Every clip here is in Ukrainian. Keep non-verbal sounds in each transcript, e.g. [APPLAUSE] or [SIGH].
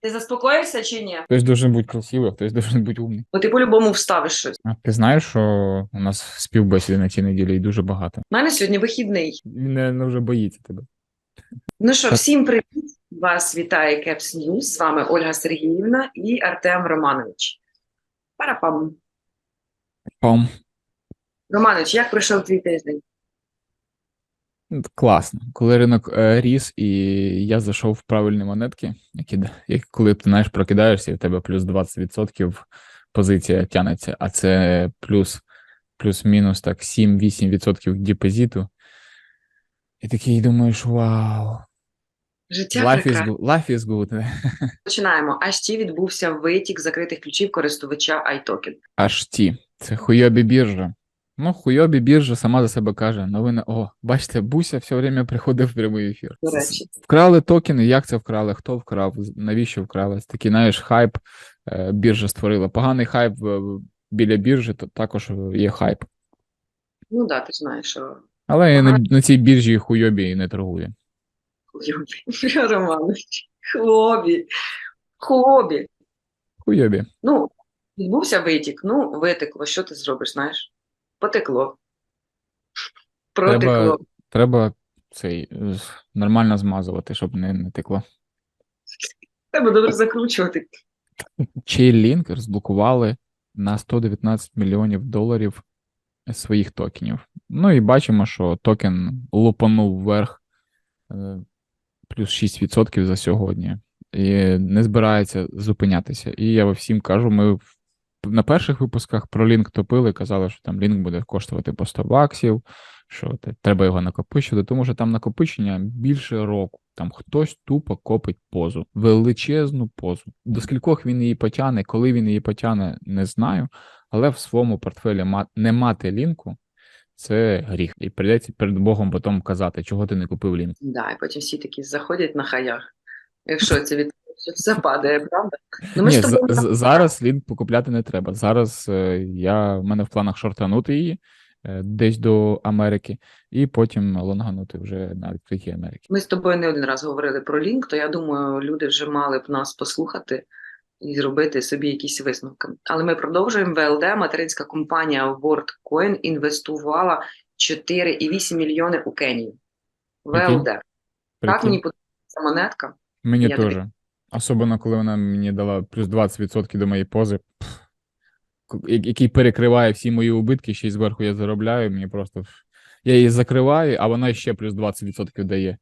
Ти заспокоївся чи ні? Хтось должен бути красивий, а хтось должен бути умний. Бо ти по-любому вставиш щось. А ти знаєш, що у нас співбесіди на цій неділі і дуже багато. У мене сьогодні вихідний. Він не вже боїться тебе. Ну що, всім привіт! Вас вітає Кепс Ньюс. З вами Ольга Сергіївна і Артем Романович. Парапам. Пам. Романович, як пройшов твій тиждень? Класно. Коли ринок е, ріс, і я зайшов в правильні монетки, які, як коли ти знаєш, прокидаєшся, і в тебе плюс 20% позиція тянеться, а це плюс плюс-мінус так 7-8% депозиту. І такий думаєш, вау, Життя life is good. Life is good. [LAUGHS] Починаємо. Ще відбувся витік закритих ключів користувача iToken. Аж ті. Це хуйобі біржа. Ну, хуйобі біржа сама за себе каже. Новини. О, бачите, Буся все время приходив в прямий ефір. До речі, Вкрали токени, як це вкрали, хто вкрав, навіщо вкрали? Такий, знаєш, хайп е, біржа створила. Поганий хайп біля біржі, то також є хайп. ну да, ти знаєш, що Але я на, на цій біржі хуйобі не торгує. Хлопі. [LAUGHS] Романович. Хлобі. Хлобі. Хуйобі. Ну, відбувся витік, ну, витекло. Що ти зробиш, знаєш? Потекло. Протекло. Треба, треба цей нормально змазувати, щоб не, не текло. Треба добре закручувати. Chainlink розблокували на 119 мільйонів доларів своїх токенів. Ну і бачимо, що токен лупанув вверх е, плюс 6% за сьогодні. І не збирається зупинятися. І я всім кажу, ми в- на перших випусках про лінк топили, казали, що там лінк буде коштувати по 100 баксів, що треба його накопичувати, тому що там накопичення більше року. Там хтось тупо копить позу, величезну позу. До скількох він її потягне, коли він її потягне, не знаю. Але в своєму портфелі не мати лінку це гріх. І прийдеться перед Богом потім казати, чого ти не купив лінк. Да, і потім всі такі заходять на хаях. Якщо це від все падає, правда? Ну, ми Ні, ж з- зараз лінк покупляти не треба. Зараз е, я, в мене в планах шортанути її е, десь до Америки, і потім лонганути вже на відкритій Америки. Ми з тобою не один раз говорили про лінк, то я думаю, люди вже мали б нас послухати і зробити собі якісь висновки. Але ми продовжуємо. ВЛД, материнська компанія WorldCoin, інвестувала 4,8 мільйони у Кенію. ВЛД. Так мені подобається монетка. Мені Я тобі- теж. Особливо, коли вона мені дала плюс 20% до моєї пози, пф, який перекриває всі мої убитки, ще й зверху я заробляю, мені просто. Я її закриваю, а вона ще плюс 20% дає.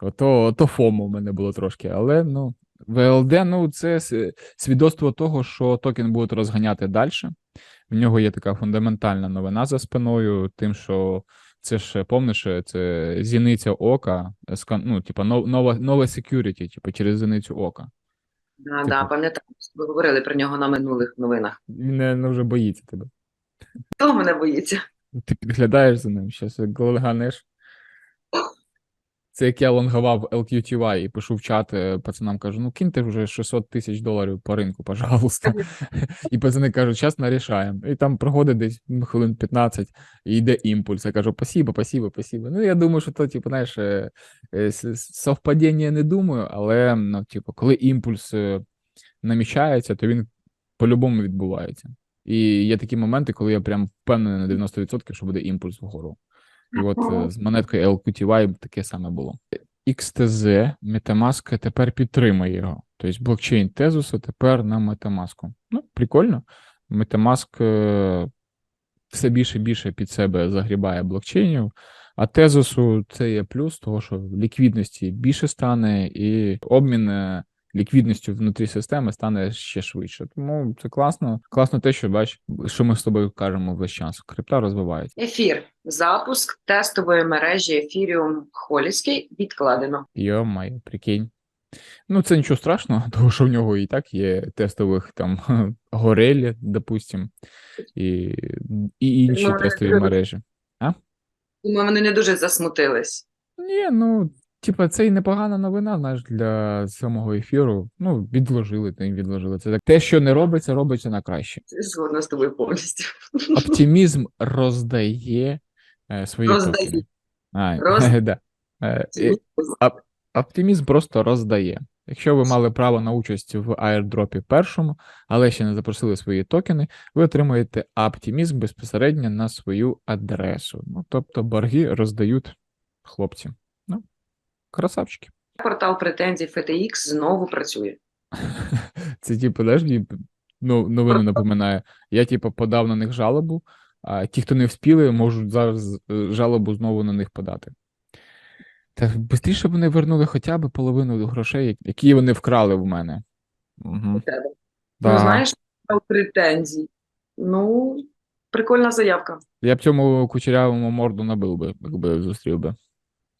Ото, ото фому в мене було трошки. Але ну, ВЛД, ну, це свідоцтво того, що токен будуть розганяти далі. В нього є така фундаментальна новина за спиною, тим, що це ж помниш, це зіниця ока, скан- ну, типа, нова нова, нове security, типу через зіницю ока. Да, Типу. да, пам'ятаю, ви говорили про нього на минулих новинах. Він не, не вже боїться тебе. Хто мене боїться? Ти підглядаєш за ним, щас як лонганеш. Це як я лонгував LQTY і пишу в чат е, пацанам, кажу, ну киньте вже 600 тисяч доларів по ринку, пожалуйста. [LAUGHS] І пацани кажуть, зараз нарішаємо. І там проходить десь ну, хвилин 15, і йде імпульс. Я кажу, спасибо, спасибо, спасибо. Ну, я думаю, що то, типу, знаєш, е, е, совпадіння не думаю, але, ну, типу, коли імпульс намічається, то він по-любому відбувається. І є такі моменти, коли я прям впевнений на 90%, що буде імпульс вгору. І от е, з монеткою LQTY таке саме було. XTZ Metamask тепер підтримує його. Тобто блокчейн Тезуса тепер на Metamask. Ну, прикольно. Metamask е, все більше і більше під себе загрібає блокчейнів, а Тезусу це є плюс, того, що ліквідності більше стане, і обмін е, ліквідністю внутрі системи стане ще швидше. Тому це класно. Класно те, що бач, що ми з тобою кажемо весь час. Крипта розвивається. Ефір. Запуск тестової мережі Ethereum Холіський відкладено. Йо-моє, прикинь. Ну, це нічого страшного, [LAUGHS] тому що в нього і так є тестових там [LAUGHS] горелі, допустим, і, і інші Ну, тестові мережі. Думаю, вони не дуже засмутились. Ні, ну, типа, це і непогана новина, знаєш, для самого ефіру. Ну, відложили, то відложили. Це так. Те, що не робиться, робиться на краще. Згодна з тобою повністю. Оптимізм роздає е, свої Роздає. А, [LAUGHS] Роз- да. Е, е, оптимізм просто роздає. Якщо ви мали право на участь в airdropі першому, але ще не запросили свої токени, ви отримуєте оптимізм безпосередньо на свою адресу. Ну, тобто борги роздають хлопці. Ну, красавчики. Портал претензій FTX знову працює. [LAUGHS] Це типу, знаєш, мені ну, новину напоминає. Я, типу, подав на них жалобу, а ті, хто не вспіли, можуть зараз е, жалобу знову на них подати. Та швидше б вони вернули хоча б половину грошей, які вони вкрали в мене. Угу. тебе. Да. Ну, знаєш, претензій. Ну, прикольна заявка. Я б цьому кучерявому морду набив би, якби зустрів би.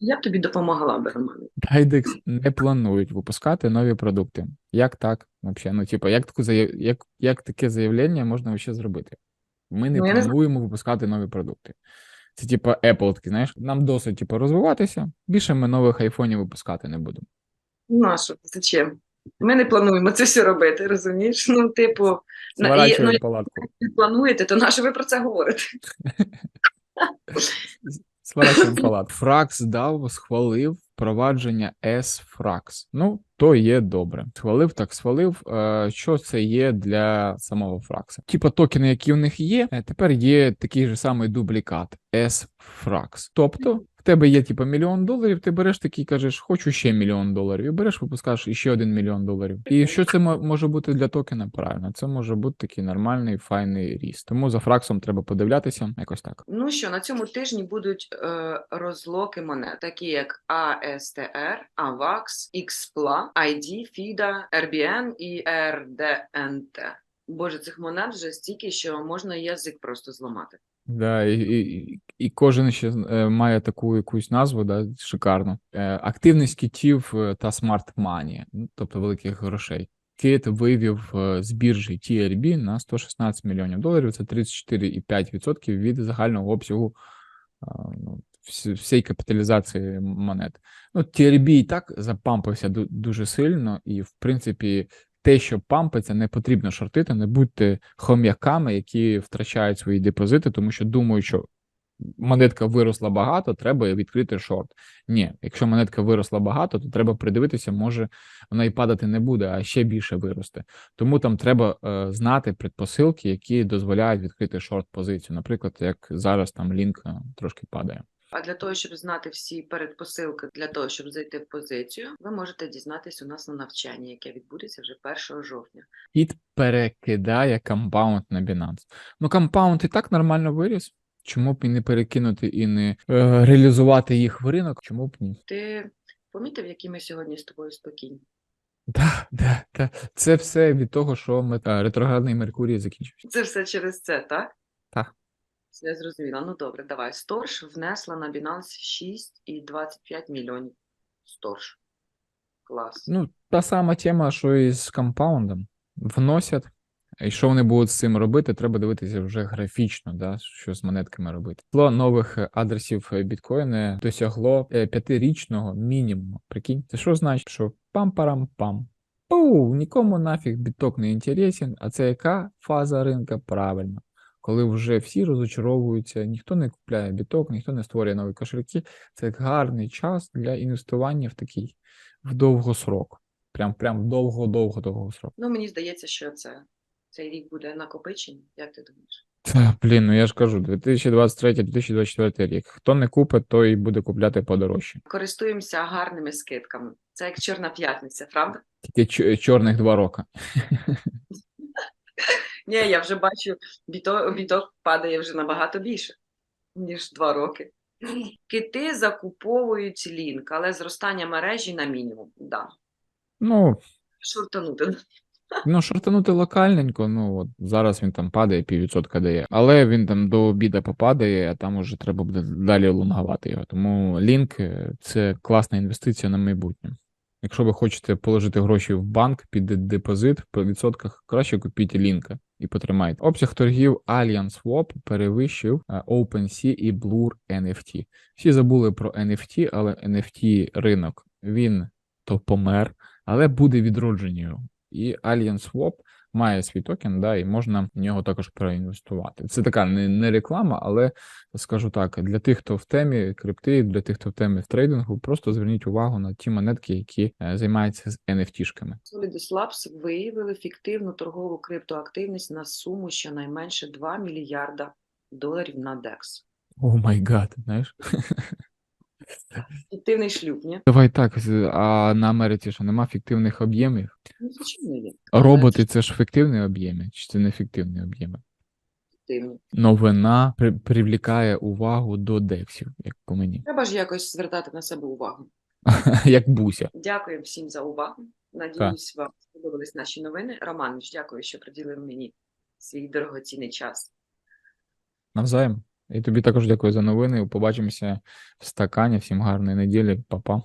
Я б тобі допомогла би, Романе. Dydex не планують випускати нові продукти. Як так? Вообще? Ну, типу, як, таку заяв... як, як таке заявлення можна вообще зробити? Ми не Ну, я не плануємо випускати нові продукти. Це типу Apple, такий, знаєш, нам досить типу, розвиватися, більше ми нових айфонів випускати не будемо. Нащо? Зачем? Ми не плануємо це все робити, розумієш? Ну, типу, на- і, ну, палатку. ви плануєте, то на що ви про це говорите? [LAUGHS] Сворачуємо [LAUGHS] палат. Фракс дав, схвалив впровадження S-Frax. Ну, то є добре. Схвалив, так схвалив. Е, Що це є для самого Фракса? Типа токени, які в них є, е, тепер є такий же самий дублікат S-Frax. Тобто, в тебе є типа мільйон доларів, ти береш такий, кажеш, хочу ще мільйон доларів, і береш, випускаєш іще один мільйон доларів. І що це може бути для токена? Правильно, це може бути такий нормальний файний ріст. Тому за Фраксом треба подивлятися, якось так. Ну що, на цьому тижні будуть е, розлоки монет, такі як ASTR, AVAX, XPLA, ID, FIDA, RBN і RDNT. Боже, цих монет вже стільки, що можна язик просто зламати. Да, і, і, і кожен ще е, має таку якусь назву, да, шикарну. Е, активність китів е, та смарт мані, ну, тобто великих грошей. Кит вивів з біржі TRB на 116 мільйонів доларів. Це 34,5% від загального обсягу всієї капіталізації монет. Ну, TRB і так запампився дуже сильно, і в принципі. Те, що пампиться, не потрібно шортити, не будьте хом'яками, які втрачають свої депозити, тому що думають, що монетка виросла багато, треба відкрити шорт. Ні, якщо монетка виросла багато, то треба придивитися, може вона і падати не буде, а ще більше виросте. Тому там треба е, знати предпосилки, які дозволяють відкрити шорт позицію. Наприклад, як зараз там лінк е, трошки падає. А для того, щоб знати всі передпосилки для того, щоб зайти в позицію, ви можете дізнатись у нас на навчанні, яке відбудеться вже 1 жовтня. Кіт перекидає компаунд на Binance. Ну, компаунд і так нормально виріс. Чому б і не перекинути і не е, реалізувати їх в ринок? Чому б ні? Ти помітив, які ми сьогодні з тобою спокійні? Да, да, да. Це все від того, що ми, е, ретроградний Меркурій закінчився. Це все через це, так? Так. Все зрозуміло. Ну добре, давай. Сторж внесла на Binance 6,25 мільйонів. Сторж. Клас. Ну, та сама тема, що і з компаундом. Вносять. І що вони будуть з цим робити, треба дивитися вже графічно, да, що з монетками робити. Число нових адресів біткоїни досягло е, п'ятирічного мінімуму. Прикинь, це що значить, що пам-парам-пам. Пу, нікому нафіг біток не інтересен, а це яка фаза ринка? Правильно. Коли вже всі розочаровуються, ніхто не купляє біток, ніхто не створює нові кошельки. Це гарний час для інвестування в такий в довгосрок. Прям прям довго-довго-довго срок. Ну, мені здається, що це цей рік буде накопичення. Як ти думаєш? Та, блін, ну я ж кажу, 2023-2024 рік. Хто не купить, той буде купляти подорожче. Користуємося гарними скидками. Це як Чорна п'ятниця, правда? Тільки чорних два роки. Ні, я вже бачу, біток, біток падає вже набагато більше, ніж два роки. Кити закуповують лінк, але зростання мережі на мінімум. Да. Ну, Шортанути. ну, шортанути локальненько, ну от зараз він там падає, піввідсотка дає. Але він там до обіда попадає, а там уже треба буде далі лонгувати його. Тому лінк е, це класна інвестиція на майбутнє. Якщо ви хочете положити гроші в банк під депозит по відсотках, краще купіть лінка і потримайте. Обсяг торгів Allianz Swap перевищив е, OpenSea і Blur NFT. Всі забули про NFT, але NFT ринок він то помер, але буде відродженням. І Allianz Swap має свій токен, да, і можна в нього також проінвестувати. Це така не, не реклама, але скажу так: для тих, хто в темі крипти, для тих, хто в темі в трейдингу, просто зверніть увагу на ті монетки, які е, займаються з NFT-шками. Solidus Labs виявили фіктивну торгову криптоактивність на суму щонайменше 2 мільярда доларів на DEX. О май гад, знаєш? [LAUGHS] Фіктивний шлюб, ні? Давай так, а на Америці що нема фіктивних об'ємів? Ну, звичайно, є. Роботи це ж фіктивні об'єми, чи це не фіктивні об'єми? Фіктивні. Новина при, привлікає увагу до дексів, як по мені, Треба ж якось звертати на себе увагу. [LAUGHS] як буся. Дякую всім за увагу. Надіюсь, вам сподобались наші новини. Романович, дякую, що приділив мені свій дорогоцінний час. Навзаєм. І тобі також дякую за новини. Побачимося в стакані. Всім гарної неділі, Па-па.